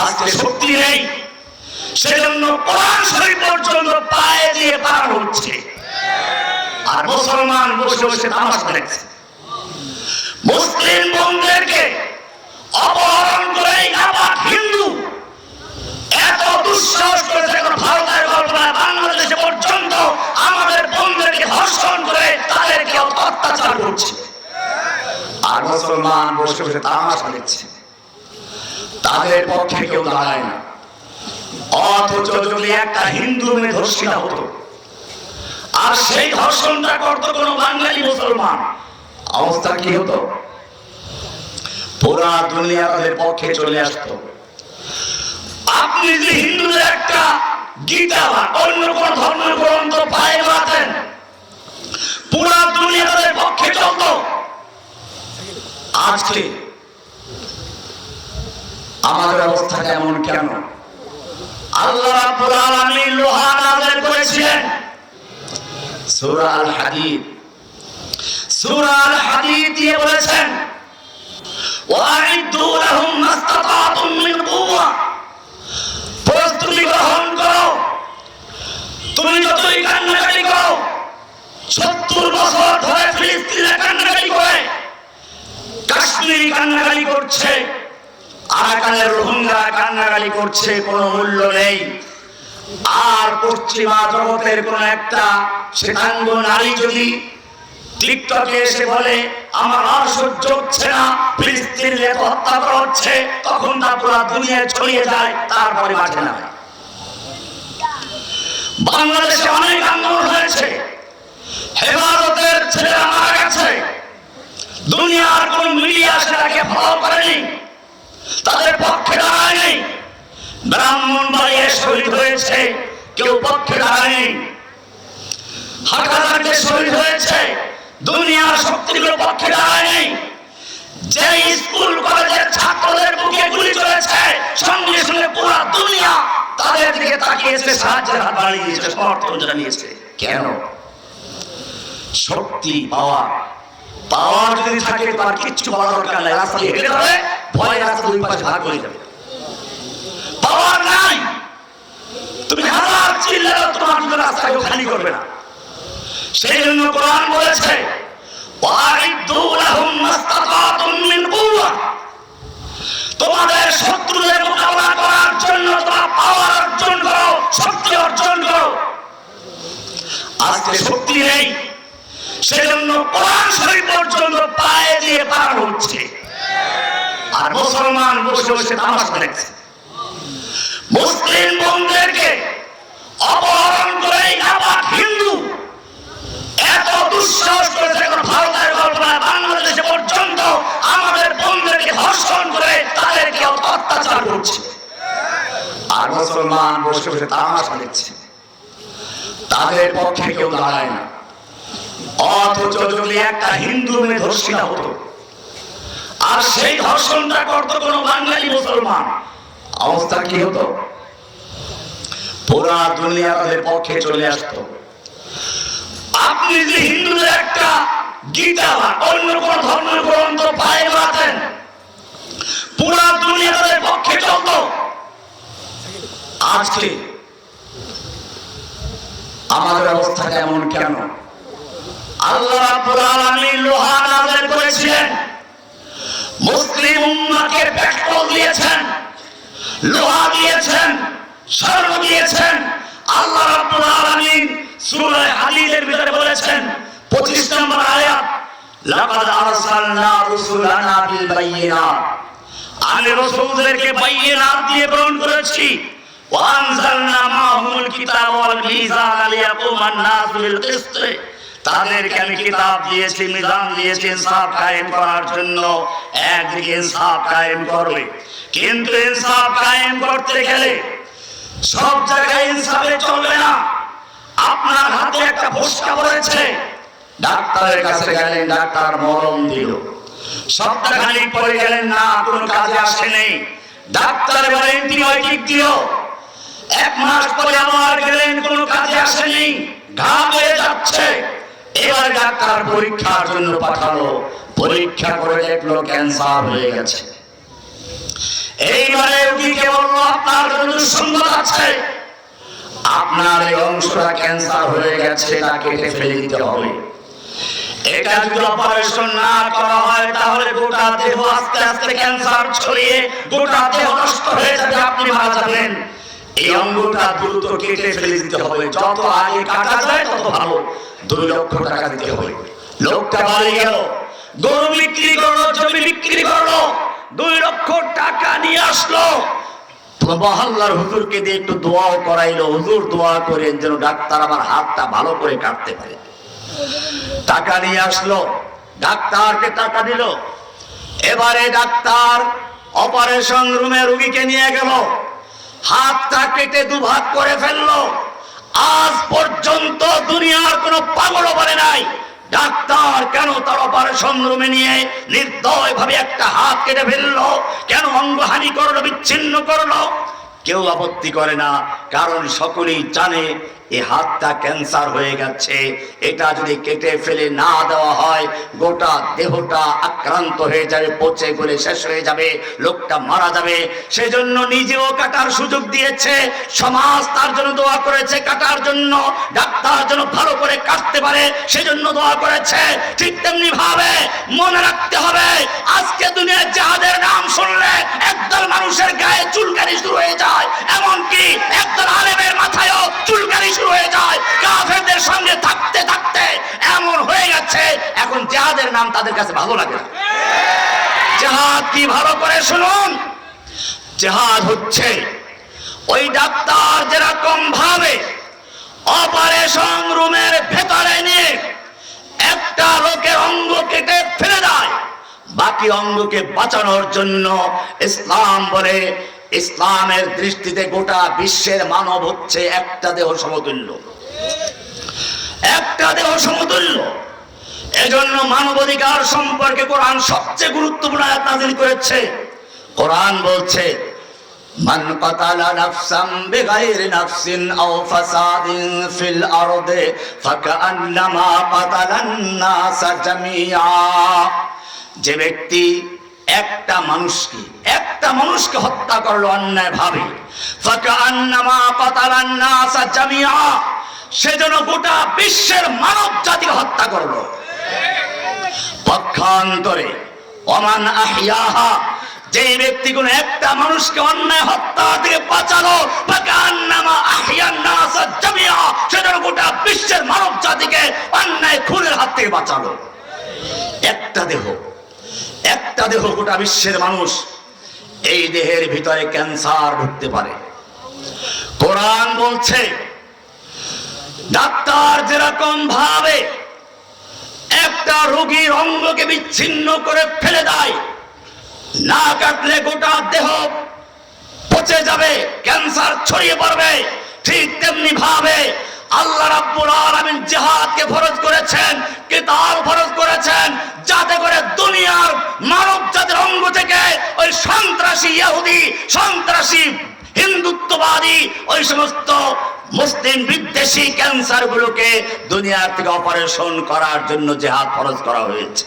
আজকে শক্তি নেই। সেজন্য কোরআন শরীফ পর্যন্ত পায়ে দিয়ে পার হচ্ছে। আর মুসলমান বসে বসে তামাশা দেখছে মুসলিম বন্ধুদেরকে অপহরণ করে নাপাক হিন্দু এত দুঃসাহস করেছে এখন ভারতের কল্পনা বাংলাদেশে পর্যন্ত আমাদের বন্ধুদেরকে ধর্ষণ করে তাদেরকে অত্যাচার করছে। আর মুসলমান বসে বসে তামাশা দেখছে তাদের পক্ষে কেউ দাঁড়ায় না। অথচ যদি একটা হিন্দু মেয়ে ধর্ষিত হতো, আর সেই ধর্ষণটা করতো কোনো বাঙালি মুসলমান, অবস্থা কি হতো? পুরা দুনিয়া তাদের পক্ষে চলে আসতো। আপনি যদি হিন্দুদের একটা গীতা বা অন্য কোন ধর্মের গ্রন্থ পায়ে বাতেন পুরা দুনিয়া তাদের পক্ষে চলতো, আজকে আমাদের অবস্থা এমন কেন? আল্লাহ লোহা নাযিল করেছিলেন। সূরা আল হাদীদ সূরা আল হাদীদ দিয়ে বলেছেন, ওয়াইদু লাহুম মাস্তাতাতুম মিন কুওয়া। প্রস্তুতি গ্রহণ করো। তুমি যতই কান্নাকাটি করো, সত্তর বছর ধরে ফিলিস্তিনে কান্নাকাটি করে, কাশ্মীরি কান্নাকাটি করছে। আরাকানের রোহিঙ্গা কান্নাকাটি করছে, কোনো মূল্য নেই। আর পশ্চিমা জগতের কোন একটা শ্বেতাঙ্গ নারী যদি টিকটকে এসে বলে, আমার আর সহ্য হচ্ছে না, ফিলিস্তিনের এত হত্যা করা হচ্ছে, তখন তা পুরো দুনিয়ায় ছড়িয়ে যায়, তারপরে মাঠে না। বাংলাদেশে অনেক আন্দোলন হয়েছে। হেফাজতের ছেলেরা মারা গেছে। দুনিয়ার কোন মিডিয়া সেটাকে ফলো করেনি। তাদের পক্ষে দাঁড়ায়নি। ব্রাহ্মণ বাড়িয়ে শহীদ হয়েছে, কেউ পক্ষে দাঁড়ায়নি। হাটাঘাটে শহীদ হয়েছে, দুনিয়ার শক্তিগুলো পক্ষে দাঁড়ায়নি। যে স্কুল, কলেজের ছাত্রদের বুকে গুলি চলেছে, সঙ্গে সঙ্গে পুরো দুনিয়া তাদের দিকে তাকিয়েছে, সাহায্যের হাত বাড়িয়ে দিয়েছে সমর্থন জানিয়েছে। কেন? শক্তি, পাওয়ার। পাওয়ার যদি থাকে, তার কিচ্ছু বলা দরকার নাই। রাস্তা হেঁটে যাবে। ভয় রাস্তা দুই পাশে ভাগ হয়ে যাবে। পাওয়ার নাই। তুমি হাজার চিল্লাও তোমার জন্য রাস্তা কেউ খালি করবে না। সেই জন্য কোরআন বলেছে তোমাদের শত্রুদের মোকাবিলা করার জন্য তোমরা পাওয়ার অর্জন করো শক্তি অর্জন করো। আজকে শক্তি নেই সেজন্য কোরআন শরীফ পর্যন্ত পায়ে দিয়ে পার হচ্ছে। আর মুসলমান বসে বসে তামাশা দেখছে। মুসলিম বন্ধুদেরকে অপহরণ করে নাপাক হিন্দু এত দুঃসাহস করেছে এখন ভারতের কল্পনা বাংলাদেশে পর্যন্ত আমাদের বন্ধুদেরকে ধর্ষণ করে তাদেরকে অত্যাচার করছে। আর মুসলমান বসে বসে তামাশা দেখছে। তাদের পক্ষে কেউ দাঁড়ায় না। অথচ যদি একটা হিন্দু মেয়ে ধর্ষিত হতো আর সেই ধর্ষণটা করতো কোনো বাঙালি মুসলমান। অবস্থা কি হতো? পুরা দুনিয়া তাদের পক্ষে চলে আসতো। আপনি যে হিন্দুদের একটা গীতা অন্য কোন ধর্মের গ্রন্থ পায়ে বাতেন পুরা দুনিয়া তাদের পক্ষে চলতো। আজকে আমাদের অবস্থা এমন কেন? আল্লাহ রাব্বুল আলামিন লোহা নাযিল করেছিলেন। মুসলিম উম্মাহকে পেট্রোল দিয়েছেন, লোহা দিয়েছেন, স্বর্ণ দিয়েছেন। আল্লাহ রাব্বুল আলামিন সূরা হাদীদের ভিতরে বলেছেন 25 নম্বর আয়াত, লাকাদ আরসালনা রুসুলানা বিল বাইয়িনাত। আমি রাসূলদেরকে বাইয়িনাত দিয়ে প্রেরণ করেছি। ওয়ানজালনা মাহুমুল কিতাব ওয়াল মিজান লিয়াকুমান নাস বিল কিসত। তাদেরকে আমি কিতাব দিয়েছি মিজান দিয়েছি ইনসাফ কায়েম করার জন্য। একদিকে ইনসাফ কায়েম করবে, কিন্তু ইনসাফ কায়েম করতে গেলে সব জায়গায় ইনসাফে চলবে না। আপনার হাতে একটা ফসকা পড়েছে, ডাক্তারের কাছে গেলেন, ডাক্তার মরম দিল। সপ্তাহ খানিক পরে গেলেন, না, কোনো কাজে আসেনি ডাক্তার এবার অ্যান্টিবায়োটিক দিল। এক মাস পরে আবার গেলেন, কোনো কাজে আসেনি ঘা হয়ে যাচ্ছে। এবার ডাক্তার পরীক্ষার জন্য পাঠালো। পরীক্ষা করে দেখল ক্যান্সার হয়ে গেছে। এইবারে রুগীকে বলল দুঃসংবাদ আছে। আপনার এই অংশটা ক্যান্সার হয়ে গেছে, এটা কেটে ফেলে দিতে হবে। এটা যদি অপারেশন না করা হয়, তাহলে গোটা দেহ আস্তে আস্তে ক্যান্সার ছড়িয়ে গোটা দেহ নষ্ট হয়ে যাবে, আপনি মারা যাবেন। এই অঙ্গটা দ্রুত কেটে ফেলে দিতে হবে। যত আগে কাটা যায়, তত ভালো। দুই লক্ষ টাকা দিতে হবে। লোকটা বাড়ি গেল। গরু বিক্রি করল জমি বিক্রি করল দুই লক্ষ টাকা নিয়ে আসলো। মহল্লার হুজুরকে দিয়ে একটু দোয়াও করাইলো। হুজুর দোয়া করেন যেন ডাক্তার আমার হাতটা ভালো করে কাটতে পারে। টাকা নিয়ে আসলো। ডাক্তারকে টাকা দিল। এবারে ডাক্তার অপারেশন রুমে রুগীকে নিয়ে গেল। হাতটা কেটে দুভাগ করে ফেলল। আজ পর্যন্ত দুনিয়ার কোনো পাগলও বলে নাই। ডাক্তার কেন তার অপারেশন রুমে নিয়ে নির্দয় ভাবে একটা হাত কেটে ফেলল? কেন অঙ্গহানি করল বিচ্ছিন্ন করল? কেউ আপত্তি করে না, কারণ সকলেই জানে এই হাতটা ক্যান্সার হয়ে গেছে। এটা যদি কেটে ফেলে না দেওয়া হয়, গোটা দেহটা আক্রান্ত হয়ে যাবে, পচে গলে শেষ হয়ে যাবে, লোকটা মারা যাবে। সেজন্য নিজেও কাটার সুযোগ দিয়েছে, সমাজ তার জন্য দোয়া করেছে, কাটার জন্য, ডাক্তার যেন ভালো করে কাটতে পারে, সেজন্য দোয়া করেছে। ঠিক তেমনি ভাবে মনে রাখতে হবে, আজকে দুনিয়ার যাহাদের নাম শুনলে একদল মানুষের গায়ে চুলকানি তাদের কাছে ভালো লাগে না। জাহাদ কি ভালো করে শুনুন? জাহাদ হচ্ছে ওই ডাক্তার যেরকম ভাবে অপারেশন রুমের ভেতরে নিয়ে একটা লোকের অঙ্গ কেটে ফেলে দেয়। বাকি অঙ্গকে বাঁচানোর জন্য ইসলাম বলে ইসলামের দৃষ্টিতে গোটা বিশ্বের মানব হচ্ছে একটা দেহ সমতুল্য। একটা দেহ সমতুল্য। এজন্য মানবাধিকার সম্পর্কে কোরআন সবচেয়ে গুরুত্বপূর্ণ আয়াত নাযিল করেছে। কোরআন বলছে, মান কাতালা নাফসাম বিগাইরি নাফসিন আও ফাসাদিন ফিল আরদে ফাকান্নামা কাতালান নাসা জামিয়া যে ব্যক্তি একটা মানুষকে একটা মানুষকে হত্যা করল অন্যায় ভাবে ফাকান্নামা কাতালান নাসা জামিয়া সেজন্য গোটা বিশ্বের মানব জাতিকে হত্যা করল। পক্ষান্তরে। অমান আহিয়াহা যে ব্যক্তি কোন একটা মানুষকে অন্যায় হত্যা থেকে বাঁচালো সেজন্য গোটা বিশ্বের মানব জাতিকে অন্যায় খুনের হাত থেকে বাঁচালো। একটা দেহ একটা দেহ গোটা বিশ্বের মানুষ এই দেহের ভিতরে ক্যান্সার ঢুকতে পারে। কোরআন বলছে, ডাক্তার যেরকম ভাবে একটা রোগীর অঙ্গকে বিচ্ছিন্ন করে ফেলে দেয়। না কাটলে গোটা দেহ পচে যাবে, ক্যান্সার ছড়িয়ে পড়বে। ঠিক তেমনি ভাবে আল্লাহ রাব্বুল আলামিন জিহাদকে ফরজ করেছেন, কিতাব ফরজ করেছেন, যাতে করে দুনিয়ার মানব জাতির অঙ্গ থেকে ওই সন্ত্রাসী ইহুদি, সন্ত্রাসী হিন্দুত্ববাদী, ওই সমস্ত মুসলিম বিদ্বেষী ক্যান্সার গুলোকে দুনিয়ার থেকে অপারেশন করার জন্য যে হাত খরচ করা হয়েছে।